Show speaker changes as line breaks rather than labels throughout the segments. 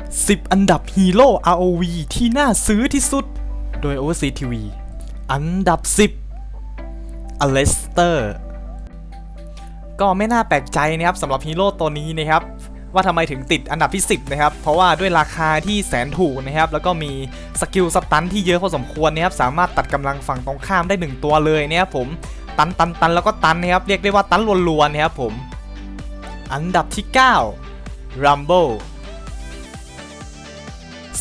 10 อันดับฮีโร่ ROV ที่น่าซื้อที่สุด โดย Overseas TV อันดับ 10อเลสเตอร์ก็ไม่น่าแปลกใจนะครับสำหรับฮีโร่ตัวนี้นะครับว่าทำไมถึงติดอันดับที่ 10 นะครับ เพราะว่าด้วยราคาที่แสนถูกนะครับ แล้วก็มีสกิลสตันที่เยอะพอสมควรนะครับ สามารถตัดกำลังฝั่งตรงข้ามได้ 1 ตัวเลยนะครับผม ตันตันตันแล้วก็ตันนะครับ เรียกได้ว่าตันรัวๆนะครับผม อันดับที่ 9 Rumble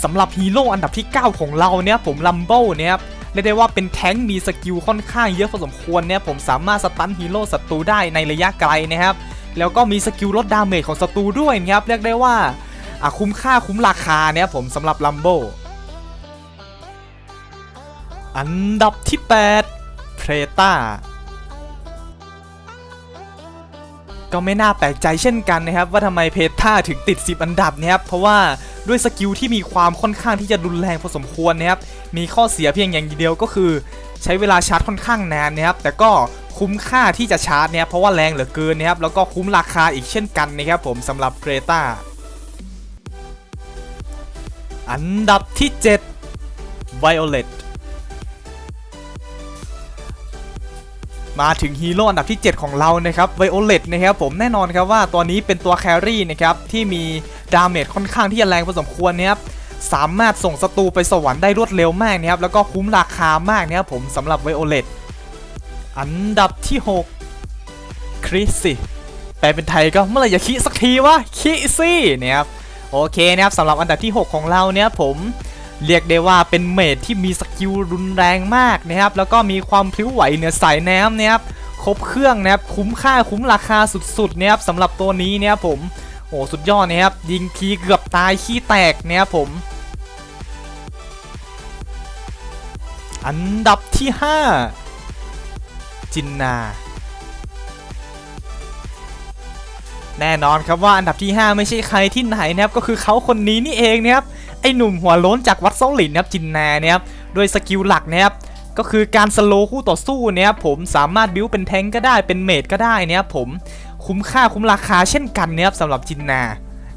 สำหรับฮีโร่อันดับที่ 9 ของเราเนี่ยผม Rumble เนี่ยครับเรียกได้ว่าเป็นแท้งค์มีสกิลค่อนข้างเยอะพอสมควรเนี่ยผมสามารถสตันฮีโร่ศัตรูได้ในระยะไกลนะครับแล้วก็มีสกิลลดดาเมจของศัตรูด้วยนะครับเรียกได้ว่าคุ้มค่าคุ้มราคาเนี่ยผมสำหรับ Rumble อันดับที่ 8 เพรตาก็ไม่น่าแปลกใจเช่นกันนะครับ ว่าทำไมเพทาถึงติด 10 อันดับนะครับเพราะว่า ด้วยสกิลที่มีความค่อนข้างที่จะรุนแรงพอสมควรนะครับมีข้อเสียเพียงอย่างเดียวก็คือ ใช้เวลาชาร์จค่อนข้างนานนะครับแต่ก็คุ้มค่าที่จะชาร์จเนี่ยเพราะว่าแรงเหลือเกินนะครับแล้วก็คุ้มราคาอีกเช่นกันนะครับผมสำหรับเกรตาอันดับที่ 7 Violet มาถึงฮีโร่อันดับที่ 7 ของเรานะครับไวโอเลตนะครับผมแน่นอนครับว่าตัวนี้เป็นตัวแครี่นะครับที่มีดาเมจค่อนข้างที่จะแรงพอสมควรนะครับสามารถส่งศัตรูไปสวรรค์ได้รวดเร็วมากนะครับแล้วก็คุ้มราคามากนะครับผมสำหรับไวโอเลตอันดับที่ 6 คริสสิแปลเป็นไทยก็เมื่อไหร่จะคิสักทีวะคิซี่เนี่ยครับโอเคนะครับสำหรับอันดับที่ 6 ของเราเนี่ยผม เรียกได้ว่าเป็นเมดที่มีสกิลรุนแรงมากนะครับแล้วก็มีความพลิ้วไหวเหนือสายน้ำนะครับครบเครื่องนะครับคุ้มค่าคุ้มราคาสุดๆนะครับสำหรับตัวนี้นะครับผมโอ้สุดยอดนะครับยิงทีเกือบตายขี้แตกนะครับผม อันดับที่ 5 จินนา แน่นอนครับว่าอันดับที่ 5 ไม่ใช่ใครที่ไหนนะครับก็คือเขาคนนี้นี่เองนะครับ ไอหนุ่มหัวโล้นจากวัดเซาหลินนะครับจินนาเนี่ยครับโดยสกิลหลักนะครับก็คือการสโลว์คู่ต่อสู้เนี่ยครับผมสามารถบิวเป็นแทงก็ได้เป็นเมดก็ได้เนี่ยครับผมคุ้มค่าคุ้มราคาเช่นกันเนี่ยครับสำหรับจินนา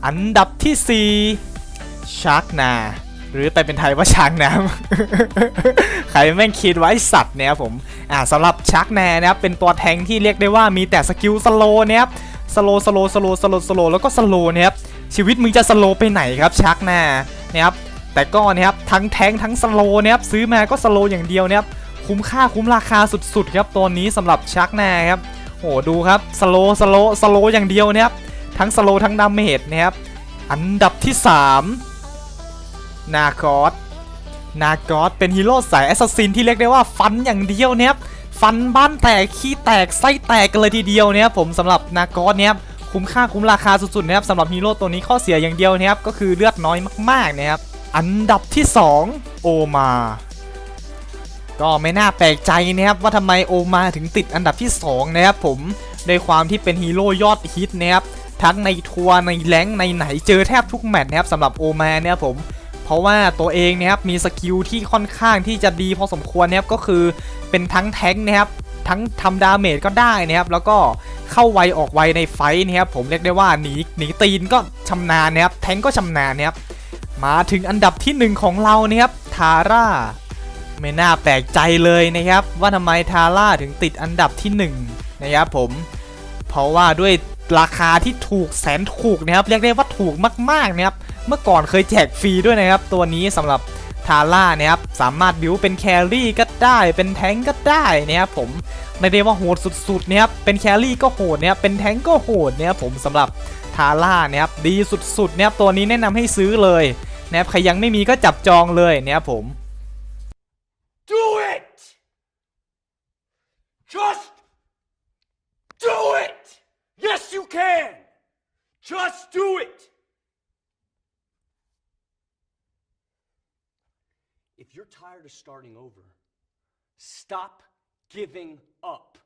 อันดับที่4ชาร์กนาหรือไปเป็นไทยว่าช้างน้ำ ใครแม่งคิดไว้สัตว์เนี่ยครับผมอ่าสำหรับชาร์กนานะครับเป็นตัวแทงที่เรียกได้ว่ามีแต่สกิลสโลว์เนี่ยครับสโลสโลสโลสโลสโลแล้วก็สโลเนี่ยครับชีวิตมึงจะสโลไปไหนครับชาร์กนา นะครับแต่ก็นะครับทั้งแทงทั้งสโลนะครับซื้อมาก็สโลอย่างเดียวนะครับคุ้มค่าคุ้มราคาสุดๆครับตัวนี้สำหรับชาร์กนาครับโอ้ดูครับสโลสโลสโลอย่างเดียวนะครับทั้งสโลทั้งดาเมจนะครับอันดับที่3นาคอสนาคอสเป็นฮีโร่สายแอสซัสซินที่เรียกได้ว่าฟันอย่างเดียวเนี่ยครับฟันบ้านแตกขี้แตกไส้แตกกันเลยทีเดียวเนี่ยครับผมสำหรับนาคอสเนี่ย คุ้มค่าคุ้มราคาสุดๆนะครับสำหรับฮีโร่ตัวนี้ข้อเสียอย่างเดียวนะครับก็คือเลือดน้อยมากๆนะครับอันดับที่2โอมาก็ไม่น่าแปลกใจนะครับว่าทำไมโอมาถึงติดอันดับที่2นะครับผมด้วยความที่เป็นฮีโร่ยอดฮิตนะครับทั้งในทัวร์ในแรงในไหนเจอแทบทุกแมตช์นะครับสำหรับโอมาเนี่ยผมเพราะว่าตัวเองเนะครับมีสกิลที่ค่อนข้างที่จะดีพอสมควรนะครับก็คือเป็นทั้งแทงนะครับ ทั้งทำดาเมจก็ได้นะครับ แล้วก็เข้าไวออกไวในไฟนะครับ ผมเรียกได้ว่าหนีหนีตีนก็ชำนาญนะครับ แทงก็ชำนาญนะครับ มาถึงอันดับที่หนึ่งของเรานะครับ ทาร่า ไม่น่าแปลกใจเลยนะครับ ว่าทำไมทาร่าถึงติดอันดับที่หนึ่งนะครับผม เพราะว่าด้วยราคาที่ถูกแสนถูกนะครับ เรียกได้ว่าถูกมากๆนะครับ เมื่อก่อนเคยแจกฟรีด้วยนะครับ ตัวนี้สำหรับทาร่านะครับ สามารถบิวเป็นแครี่ก็ ได้เป็นแทงก็ได้นะครับผมไม่ได้ว่าโหดสุดๆนะครับเป็นแครี่ก็โหดนะครับเป็นแทงก็โหดนะครับผมสำหรับทาร่านะครับดีสุดๆนะครับตัวนี้แนะนำให้ซื้อเลยนะครับใครยังไม่มีก็จับจองเลยนะครับผม
Do it! Just do it! Yes, you can! Just do it! If you're tired of starting over, stop giving up.